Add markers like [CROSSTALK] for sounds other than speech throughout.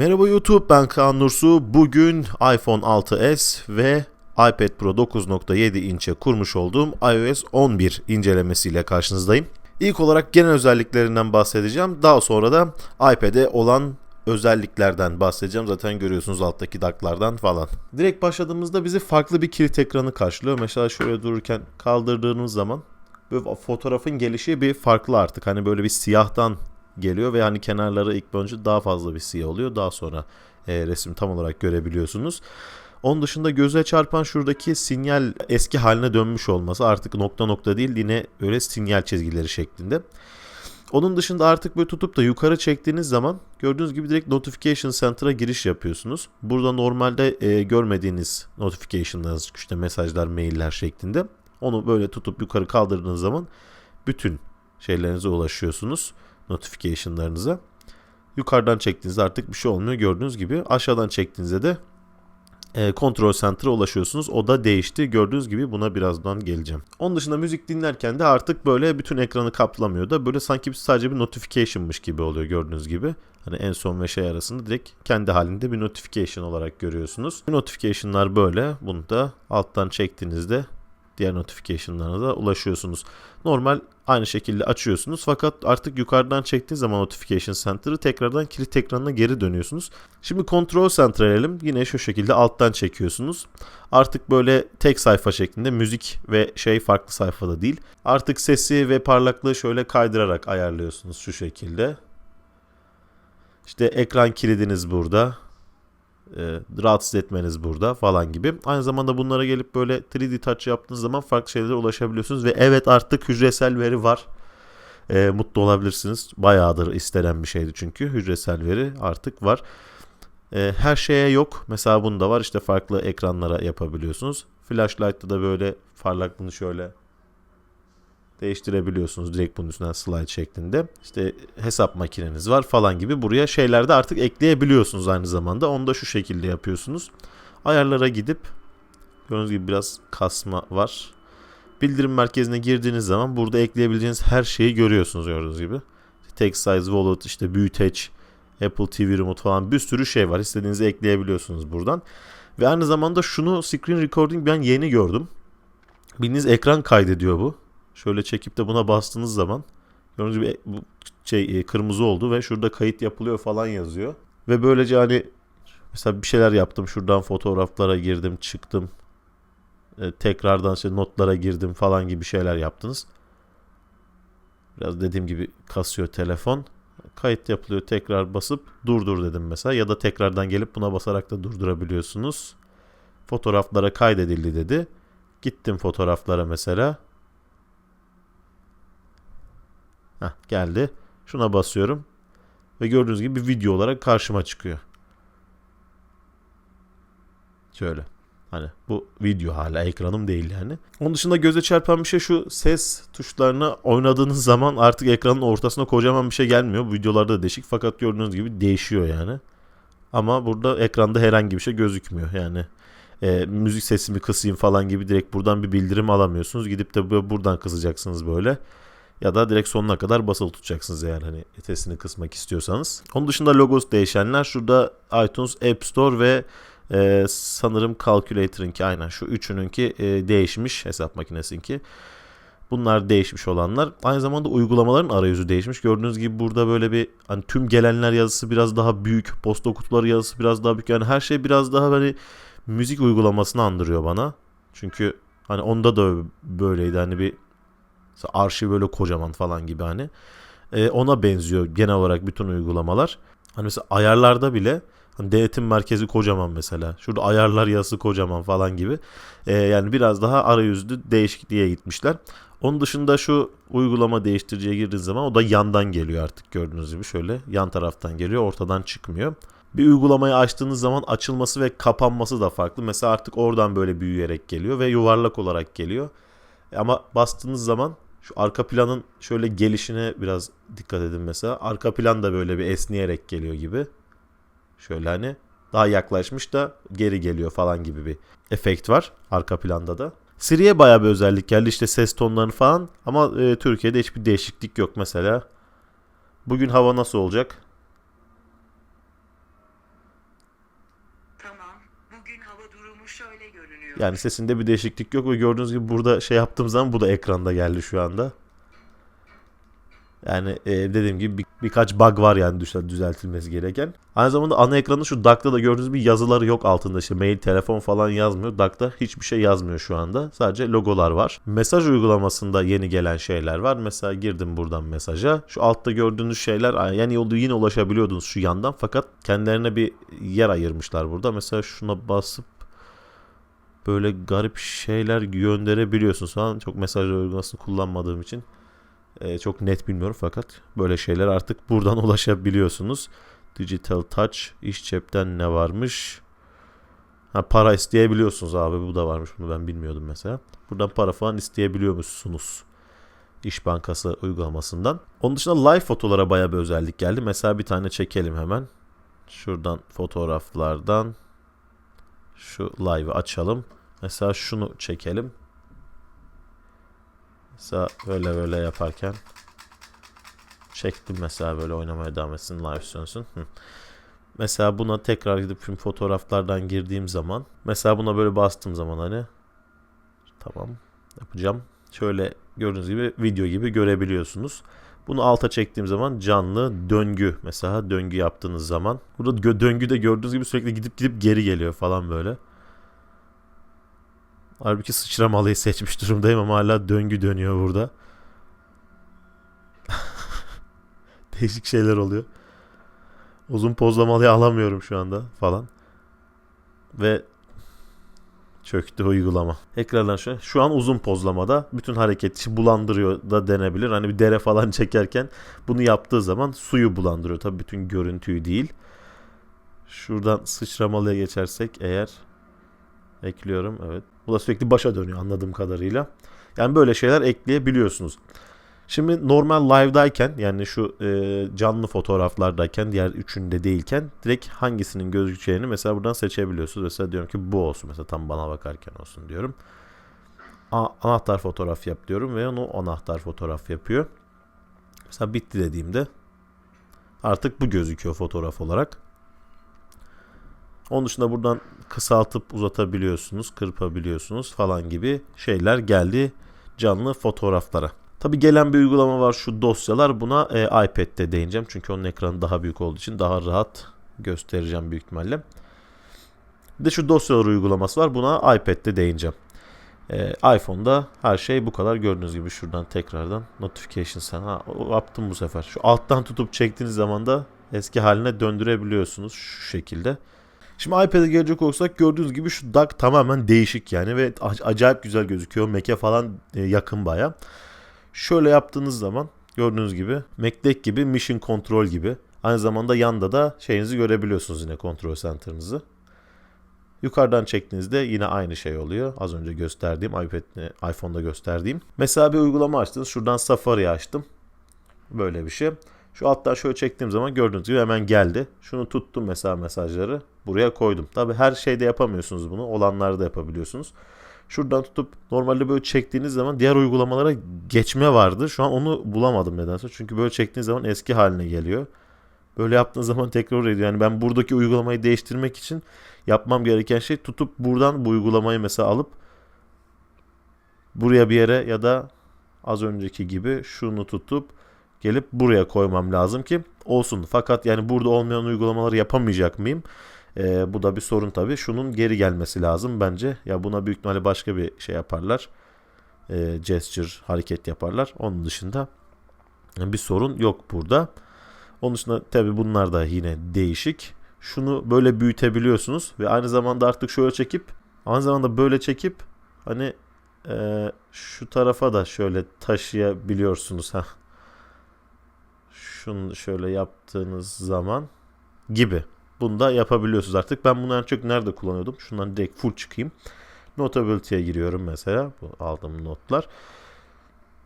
Merhaba YouTube ben Kaan Nursu. Bugün iPhone 6s ve iPad Pro 9.7 inçe kurmuş olduğum iOS 11 incelemesiyle karşınızdayım. İlk olarak genel özelliklerinden bahsedeceğim. Daha sonra da iPad'e olan özelliklerden bahsedeceğim. Zaten görüyorsunuz alttaki daklardan falan. Direkt başladığımızda bizi farklı bir kilit ekranı karşılıyor. Mesela şöyle dururken kaldırdığınız zaman böyle fotoğrafın gelişi bir farklı artık. Hani böyle bir siyahtan geliyor ve hani kenarları ilk önce daha fazla bir siyah oluyor. Daha sonra e, resim tam olarak görebiliyorsunuz. Onun dışında göze çarpan şuradaki sinyal eski haline dönmüş olması artık nokta nokta değil yine öyle sinyal çizgileri şeklinde. Onun dışında artık böyle tutup da yukarı çektiğiniz zaman gördüğünüz gibi direkt Notification Center'a giriş yapıyorsunuz. Burada normalde e, görmediğiniz notification'lar işte mesajlar, mailler şeklinde. Onu böyle tutup yukarı kaldırdığınız zaman bütün şeylerinize ulaşıyorsunuz notification'larınıza. Yukarıdan çektiğinizde artık bir şey olmuyor gördüğünüz gibi. Aşağıdan çektiğinizde de e, Control Center'a ulaşıyorsunuz. O da değişti. Gördüğünüz gibi buna birazdan geleceğim. Onun dışında müzik dinlerken de artık böyle bütün ekranı kaplamıyor da böyle sanki sadece bir notification'mış gibi oluyor gördüğünüz gibi. Hani en son ve şey arasında direkt kendi halinde bir notification olarak görüyorsunuz. Notification'lar böyle. Bunu da alttan çektiğinizde diğer notification'lara da ulaşıyorsunuz. Normal aynı şekilde açıyorsunuz fakat artık yukarıdan çektiğiniz zaman Notification Center'ı tekrardan kilit ekranına geri dönüyorsunuz. Şimdi Control Center edelim. Yine şu şekilde alttan çekiyorsunuz. Artık böyle tek sayfa şeklinde müzik ve şey farklı sayfada değil. Artık sesi ve parlaklığı şöyle kaydırarak ayarlıyorsunuz şu şekilde. İşte ekran kilidiniz burada e, rahatsız etmeniz burada falan gibi. Aynı zamanda bunlara gelip böyle 3D touch yaptığınız zaman farklı şeylere ulaşabiliyorsunuz ve evet artık hücresel veri var. E, mutlu olabilirsiniz. Bayağıdır istenen bir şeydi çünkü hücresel veri artık var. E, her şeye yok. Mesela bunda var işte farklı ekranlara yapabiliyorsunuz. Flashlight'ta da böyle parlaklığını şöyle değiştirebiliyorsunuz direkt bunun üstünden slide şeklinde. İşte hesap makineniz var falan gibi buraya şeyler de artık ekleyebiliyorsunuz aynı zamanda. Onu da şu şekilde yapıyorsunuz. Ayarlara gidip gördüğünüz gibi biraz kasma var. Bildirim merkezine girdiğiniz zaman burada ekleyebileceğiniz her şeyi görüyorsunuz gördüğünüz gibi. Text size wallet, işte büyüteç, Apple TV Remote falan bir sürü şey var. İstediğinizi ekleyebiliyorsunuz buradan. Ve aynı zamanda şunu screen recording ben yeni gördüm. Bildiğiniz ekran kaydediyor bu. Şöyle çekip de buna bastığınız zaman gördüğünüz gibi bu şey e, kırmızı oldu ve şurada kayıt yapılıyor falan yazıyor. Ve böylece hani mesela bir şeyler yaptım. Şuradan fotoğraflara girdim, çıktım. E, tekrardan işte notlara girdim falan gibi şeyler yaptınız. Biraz dediğim gibi kasıyor telefon. Kayıt yapılıyor. Tekrar basıp durdur dedim mesela. Ya da tekrardan gelip buna basarak da durdurabiliyorsunuz. Fotoğraflara kaydedildi dedi. Gittim fotoğraflara mesela. Heh, geldi. Şuna basıyorum. Ve gördüğünüz gibi bir video olarak karşıma çıkıyor. Şöyle. Hani bu video hala ekranım değil yani. Onun dışında göze çarpan bir şey şu ses tuşlarını oynadığınız zaman artık ekranın ortasına kocaman bir şey gelmiyor. Bu videolarda da değişik fakat gördüğünüz gibi değişiyor yani. Ama burada ekranda herhangi bir şey gözükmüyor yani. E, müzik sesimi kısayım falan gibi direkt buradan bir bildirim alamıyorsunuz. Gidip de buradan kısacaksınız böyle ya da direkt sonuna kadar basılı tutacaksınız eğer hani sesini kısmak istiyorsanız. Onun dışında logos değişenler şurada iTunes App Store ve e, sanırım Calculator'ınki aynen şu üçününki e, değişmiş hesap makinesinki. Bunlar değişmiş olanlar. Aynı zamanda uygulamaların arayüzü değişmiş. Gördüğünüz gibi burada böyle bir hani tüm gelenler yazısı biraz daha büyük, posta kutuları yazısı biraz daha büyük. Yani her şey biraz daha hani müzik uygulamasını andırıyor bana. Çünkü hani onda da böyleydi. Hani bir arşiv böyle kocaman falan gibi hani. E, ona benziyor genel olarak bütün uygulamalar. Hani mesela ayarlarda bile hani denetim merkezi kocaman mesela. Şurada ayarlar yazısı kocaman falan gibi. E, yani biraz daha arayüzlü değişikliğe gitmişler. Onun dışında şu uygulama değiştiriciye girdiğiniz zaman o da yandan geliyor artık gördüğünüz gibi şöyle yan taraftan geliyor ortadan çıkmıyor. Bir uygulamayı açtığınız zaman açılması ve kapanması da farklı. Mesela artık oradan böyle büyüyerek geliyor ve yuvarlak olarak geliyor. Ama bastığınız zaman şu arka planın şöyle gelişine biraz dikkat edin mesela. Arka plan da böyle bir esneyerek geliyor gibi. Şöyle hani daha yaklaşmış da geri geliyor falan gibi bir efekt var arka planda da. Siri'ye baya bir özellik geldi işte ses tonlarını falan ama e, Türkiye'de hiçbir değişiklik yok mesela. Bugün hava nasıl olacak? Tamam. Bugün hava durumu şöyle görünüyor. Yani sesinde bir değişiklik yok ve gördüğünüz gibi burada şey yaptığım zaman bu da ekranda geldi şu anda. Yani e, dediğim gibi bir- birkaç bug var yani düzel- düzeltilmesi gereken. Aynı zamanda ana ekranda şu DAC'ta da gördüğünüz gibi yazıları yok altında işte mail, telefon falan yazmıyor. DAC'ta hiçbir şey yazmıyor şu anda. Sadece logolar var. Mesaj uygulamasında yeni gelen şeyler var. Mesela girdim buradan mesaja. Şu altta gördüğünüz şeyler yani yine ulaşabiliyordunuz şu yandan fakat kendilerine bir yer ayırmışlar burada. Mesela şuna basıp böyle garip şeyler gönderebiliyorsunuz falan. Çok mesaj uygulamasını kullanmadığım için e, çok net bilmiyorum fakat böyle şeyler artık buradan [LAUGHS] ulaşabiliyorsunuz. Digital Touch, iş cepten ne varmış? Ha, para isteyebiliyorsunuz abi bu da varmış bunu ben bilmiyordum mesela. Buradan para falan isteyebiliyormuşsunuz. İş Bankası uygulamasından. Onun dışında live fotolara bayağı bir özellik geldi. Mesela bir tane çekelim hemen. Şuradan fotoğraflardan şu live'ı açalım. Mesela şunu çekelim. Mesela böyle böyle yaparken çektim mesela böyle oynamaya devam etsin live sönsün. Mesela buna tekrar gidip şimdi fotoğraflardan girdiğim zaman mesela buna böyle bastığım zaman hani tamam yapacağım. Şöyle gördüğünüz gibi video gibi görebiliyorsunuz. Bunu alta çektiğim zaman canlı döngü mesela döngü yaptığınız zaman burada gö- döngüde gördüğünüz gibi sürekli gidip gidip geri geliyor falan böyle. Halbuki sıçramalıyı seçmiş durumdayım ama hala döngü dönüyor burada. [LAUGHS] Değişik şeyler oluyor. Uzun pozlamalıyı alamıyorum şu anda falan. Ve çöktü uygulama. Tekrardan şu. Şu an uzun pozlamada bütün hareketi bulandırıyor da denebilir. Hani bir dere falan [LAUGHS] çekerken bunu yaptığı zaman suyu bulandırıyor. Tabii bütün görüntüyü değil. Şuradan sıçramalıya geçersek eğer ekliyorum evet. Bu da sürekli başa dönüyor anladığım kadarıyla. Yani böyle şeyler ekleyebiliyorsunuz. Şimdi normal live'dayken yani şu e, canlı fotoğraflardayken diğer üçünde değilken direkt hangisinin gözükeceğini mesela buradan seçebiliyorsunuz. Mesela diyorum ki bu olsun mesela tam bana bakarken olsun diyorum. A- anahtar fotoğraf yap diyorum ve onu anahtar fotoğraf yapıyor. Mesela bitti dediğimde artık bu gözüküyor fotoğraf olarak. Onun dışında buradan kısaltıp uzatabiliyorsunuz, kırpabiliyorsunuz falan gibi şeyler geldi canlı fotoğraflara. Tabi gelen bir uygulama var şu dosyalar buna e, iPad'de değineceğim. Çünkü onun ekranı daha büyük olduğu için daha rahat göstereceğim büyük ihtimalle. Bir de şu dosyalar uygulaması var buna iPad'de değineceğim. E, iPhone'da her şey bu kadar gördüğünüz gibi şuradan tekrardan notification sen ha yaptım bu sefer. Şu alttan tutup çektiğiniz zaman da eski haline döndürebiliyorsunuz şu şekilde. Şimdi iPad'e gelecek olursak gördüğünüz gibi şu DAC tamamen değişik yani ve ac- acayip güzel gözüküyor. Mac'e falan e, yakın baya. Şöyle yaptığınız zaman gördüğünüz gibi Mac'deki gibi Mission Control gibi. Aynı zamanda yanda da şeyinizi görebiliyorsunuz yine kontrol center'ınızı. Yukarıdan çektiğinizde yine aynı şey oluyor. Az önce gösterdiğim iPad'de, iPhone'da gösterdiğim. Mesela bir uygulama açtınız. Şuradan Safari açtım. Böyle bir şey. Şu alttan şöyle çektiğim zaman gördüğünüz gibi hemen geldi. Şunu tuttum mesela mesajları. Buraya koydum. Tabi her şeyde yapamıyorsunuz bunu. Olanlarda yapabiliyorsunuz. Şuradan tutup normalde böyle çektiğiniz zaman diğer uygulamalara geçme vardı. Şu an onu bulamadım nedense. Çünkü böyle çektiğiniz zaman eski haline geliyor. Böyle yaptığınız zaman tekrar ediyor. Yani ben buradaki uygulamayı değiştirmek için yapmam gereken şey tutup buradan bu uygulamayı mesela alıp buraya bir yere ya da az önceki gibi şunu tutup gelip buraya koymam lazım ki olsun. Fakat yani burada olmayan uygulamaları yapamayacak mıyım? Ee, bu da bir sorun tabii. Şunun geri gelmesi lazım bence. Ya buna büyük ihtimalle başka bir şey yaparlar. Ee, gesture, hareket yaparlar. Onun dışında bir sorun yok burada. Onun dışında tabii bunlar da yine değişik. Şunu böyle büyütebiliyorsunuz ve aynı zamanda artık şöyle çekip aynı zamanda böyle çekip hani e, şu tarafa da şöyle taşıyabiliyorsunuz. Heh. Şunu şöyle yaptığınız zaman gibi. Bunu da yapabiliyorsunuz artık. Ben bunu en çok nerede kullanıyordum? Şundan direkt full çıkayım. Notability'ye giriyorum mesela. Bu aldığım notlar.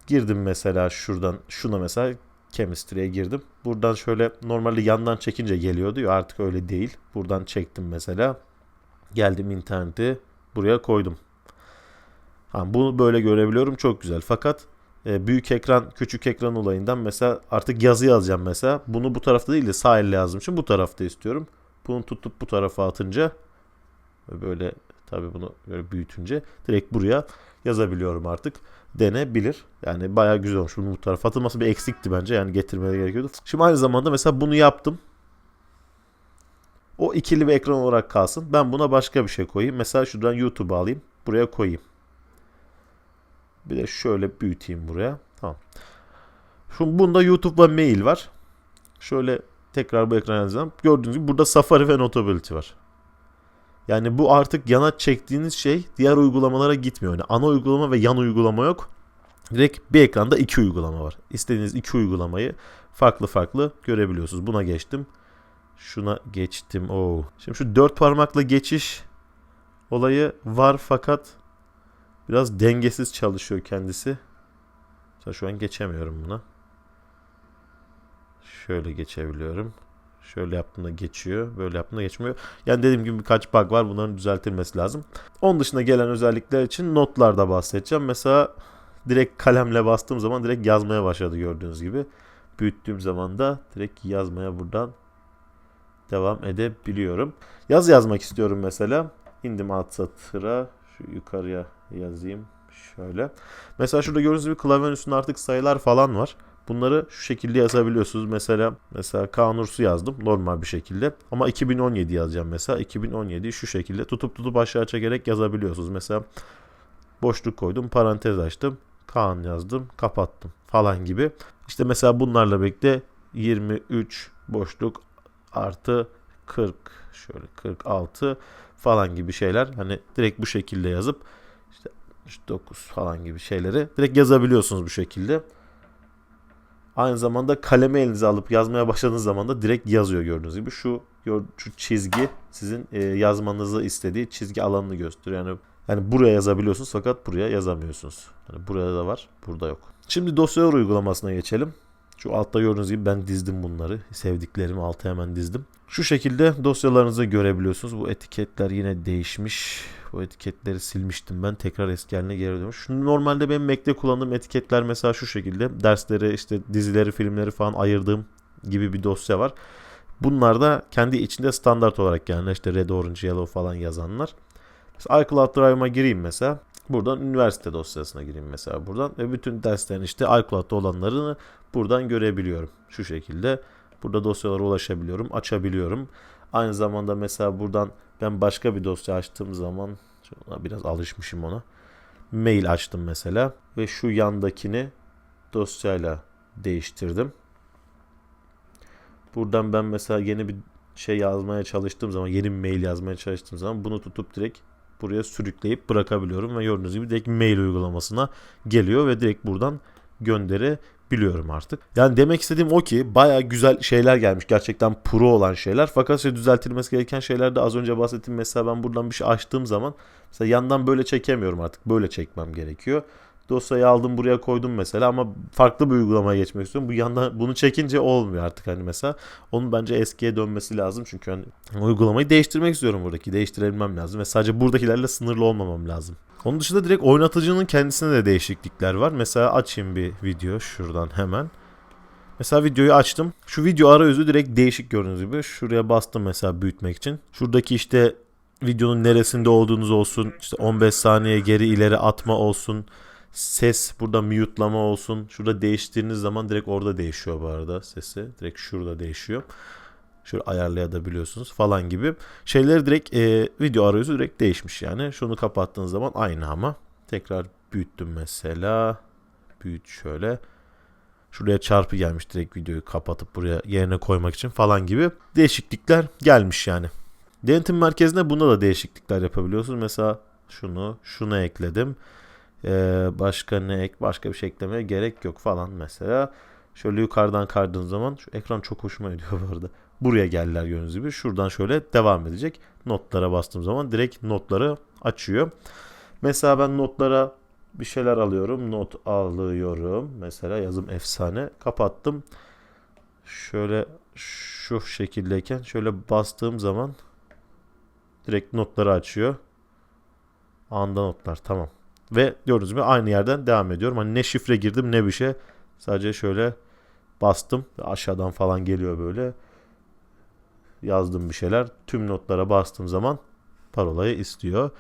Girdim mesela şuradan şuna mesela chemistry'e girdim. Buradan şöyle normalde yandan çekince geliyordu ya artık öyle değil. Buradan çektim mesela. Geldim interneti buraya koydum. Ha, bunu böyle görebiliyorum çok güzel. Fakat e, büyük ekran küçük ekran olayından mesela artık yazı yazacağım mesela. Bunu bu tarafta değil de sağ elle yazmışım. Bu tarafta istiyorum. Bunu tutup bu tarafa atınca böyle tabii bunu böyle büyütünce direkt buraya yazabiliyorum artık denebilir. Yani bayağı güzel olmuş. Bunun bu tarafa atılması bir eksikti bence. Yani getirmeye gerekiyordu. Şimdi aynı zamanda mesela bunu yaptım. O ikili bir ekran olarak kalsın. Ben buna başka bir şey koyayım. Mesela şuradan YouTube'u alayım. Buraya koyayım. Bir de şöyle büyüteyim buraya. Tamam. Şimdi bunda YouTube ve mail var. Şöyle tekrar bu ekrana yazalım. Gördüğünüz gibi burada Safari ve Notability var. Yani bu artık yana çektiğiniz şey diğer uygulamalara gitmiyor. Yani ana uygulama ve yan uygulama yok. Direkt bir ekranda iki uygulama var. İstediğiniz iki uygulamayı farklı farklı görebiliyorsunuz. Buna geçtim. Şuna geçtim. Oo. Şimdi şu dört parmakla geçiş olayı var fakat biraz dengesiz çalışıyor kendisi. Mesela şu an geçemiyorum buna. Şöyle geçebiliyorum. Şöyle yaptığımda geçiyor. Böyle yaptığımda geçmiyor. Yani dediğim gibi birkaç bug var. Bunların düzeltilmesi lazım. Onun dışında gelen özellikler için notlarda bahsedeceğim. Mesela direkt kalemle bastığım zaman direkt yazmaya başladı gördüğünüz gibi. Büyüttüğüm zaman da direkt yazmaya buradan devam edebiliyorum. Yaz yazmak istiyorum mesela. İndim alt satıra. Şu yukarıya yazayım. Şöyle. Mesela şurada gördüğünüz gibi klavyenin üstünde artık sayılar falan var. Bunları şu şekilde yazabiliyorsunuz. Mesela mesela Kanursu yazdım normal bir şekilde. Ama 2017 yazacağım mesela. 2017 şu şekilde tutup tutup aşağı çekerek yazabiliyorsunuz. Mesela boşluk koydum, parantez açtım. Kaan yazdım, kapattım falan gibi. İşte mesela bunlarla birlikte 23 boşluk artı 40 şöyle 46 falan gibi şeyler. Hani direkt bu şekilde yazıp işte 9 falan gibi şeyleri direkt yazabiliyorsunuz bu şekilde. Aynı zamanda kalemi elinize alıp yazmaya başladığınız zaman da direkt yazıyor gördüğünüz gibi. Şu şu çizgi sizin e, yazmanızı istediği çizgi alanını gösteriyor. Yani yani buraya yazabiliyorsunuz fakat buraya yazamıyorsunuz. Yani burada da var, burada yok. Şimdi dosyalar uygulamasına geçelim. Şu altta gördüğünüz gibi ben dizdim bunları. Sevdiklerimi alta hemen dizdim. Şu şekilde dosyalarınızı görebiliyorsunuz. Bu etiketler yine değişmiş. Bu etiketleri silmiştim ben. Tekrar eski haline geri dönmüş. Şu normalde benim Mac'te kullandığım etiketler mesela şu şekilde. Dersleri, işte dizileri, filmleri falan ayırdığım gibi bir dosya var. Bunlar da kendi içinde standart olarak yani işte Red, Orange, Yellow falan yazanlar. Mesela iCloud Drive'ıma gireyim mesela. Buradan üniversite dosyasına gireyim mesela buradan. Ve bütün derslerin işte iCloud'da olanlarını buradan görebiliyorum. Şu şekilde. Burada dosyalara ulaşabiliyorum, açabiliyorum. Aynı zamanda mesela buradan ben başka bir dosya açtığım zaman biraz alışmışım ona. Mail açtım mesela ve şu yandakini dosyayla değiştirdim. Buradan ben mesela yeni bir şey yazmaya çalıştığım zaman, yeni bir mail yazmaya çalıştığım zaman bunu tutup direkt buraya sürükleyip bırakabiliyorum ve gördüğünüz gibi direkt mail uygulamasına geliyor ve direkt buradan gönderebiliyorum artık. Yani demek istediğim o ki baya güzel şeyler gelmiş. Gerçekten pro olan şeyler. Fakat işte düzeltilmesi gereken şeyler de az önce bahsettiğim mesela ben buradan bir şey açtığım zaman mesela yandan böyle çekemiyorum artık. Böyle çekmem gerekiyor. Dosyayı aldım buraya koydum mesela ama farklı bir uygulamaya geçmek istiyorum. Bu yandan bunu çekince olmuyor artık hani mesela. Onun bence eskiye dönmesi lazım çünkü hani uygulamayı değiştirmek istiyorum buradaki. Değiştirebilmem lazım ve sadece buradakilerle sınırlı olmamam lazım. Onun dışında direkt oynatıcının kendisine de değişiklikler var. Mesela açayım bir video şuradan hemen. Mesela videoyu açtım. Şu video arayüzü direkt değişik gördüğünüz gibi. Şuraya bastım mesela büyütmek için. Şuradaki işte videonun neresinde olduğunuz olsun. işte 15 saniye geri ileri atma olsun. Ses burada mute'lama olsun. Şurada değiştirdiğiniz zaman direkt orada değişiyor bu arada sesi. Direkt şurada değişiyor. Şöyle ayarlayabiliyorsunuz falan gibi. Şeyleri direkt e, video arayüzü direkt değişmiş yani. Şunu kapattığınız zaman aynı ama. Tekrar büyüttüm mesela. Büyüt şöyle. Şuraya çarpı gelmiş direkt videoyu kapatıp buraya yerine koymak için falan gibi değişiklikler gelmiş yani. Denetim merkezinde bunda da değişiklikler yapabiliyorsunuz. Mesela şunu, şunu ekledim. Ee, başka ne ek, başka bir şey eklemeye gerek yok falan mesela. Şöyle yukarıdan kardığın zaman şu ekran çok hoşuma gidiyor bu arada. Buraya geldiler gördüğünüz gibi. Şuradan şöyle devam edecek. Notlara bastığım zaman direkt notları açıyor. Mesela ben notlara bir şeyler alıyorum. Not alıyorum. Mesela yazım efsane. Kapattım. Şöyle şu şekildeyken şöyle bastığım zaman direkt notları açıyor. Anda notlar tamam. Ve gördüğünüz gibi aynı yerden devam ediyorum. Hani ne şifre girdim ne bir şey. Sadece şöyle bastım. Aşağıdan falan geliyor böyle. Yazdım bir şeyler. Tüm notlara bastığım zaman parolayı istiyor.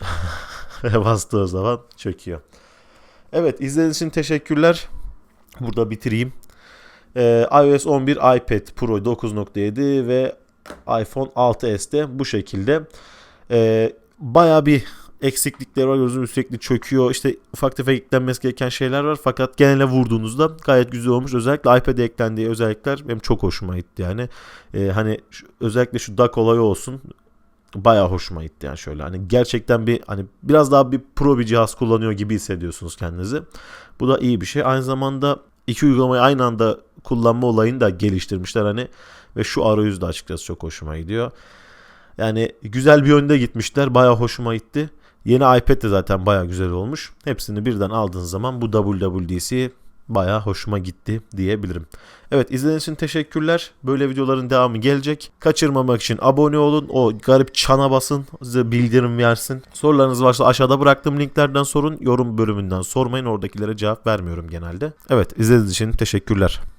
[LAUGHS] Ve bastığı zaman çöküyor. Evet izlediğiniz için teşekkürler. Burada bitireyim. Ee, iOS 11, iPad Pro 9.7 ve iPhone 6s'te bu şekilde. Ee, Baya bir eksiklikleri var. Gözüm sürekli çöküyor. İşte ufak tefek eklenmesi gereken şeyler var. Fakat genele vurduğunuzda gayet güzel olmuş. Özellikle iPad'e eklendiği özellikler benim çok hoşuma gitti yani. Ee, hani şu- özellikle şu dock olayı olsun bayağı hoşuma gitti yani şöyle hani gerçekten bir hani biraz daha bir pro bir cihaz kullanıyor gibi hissediyorsunuz kendinizi. Bu da iyi bir şey. Aynı zamanda iki uygulamayı aynı anda kullanma olayını da geliştirmişler hani ve şu arayüz de açıkçası çok hoşuma gidiyor. Yani güzel bir yönde gitmişler. Bayağı hoşuma gitti. Yeni iPad de zaten bayağı güzel olmuş. Hepsini birden aldığın zaman bu WWDC bayağı hoşuma gitti diyebilirim. Evet izlediğiniz için teşekkürler. Böyle videoların devamı gelecek. Kaçırmamak için abone olun. O garip çana basın. Size bildirim versin. Sorularınız varsa aşağıda bıraktığım linklerden sorun. Yorum bölümünden sormayın. Oradakilere cevap vermiyorum genelde. Evet izlediğiniz için teşekkürler.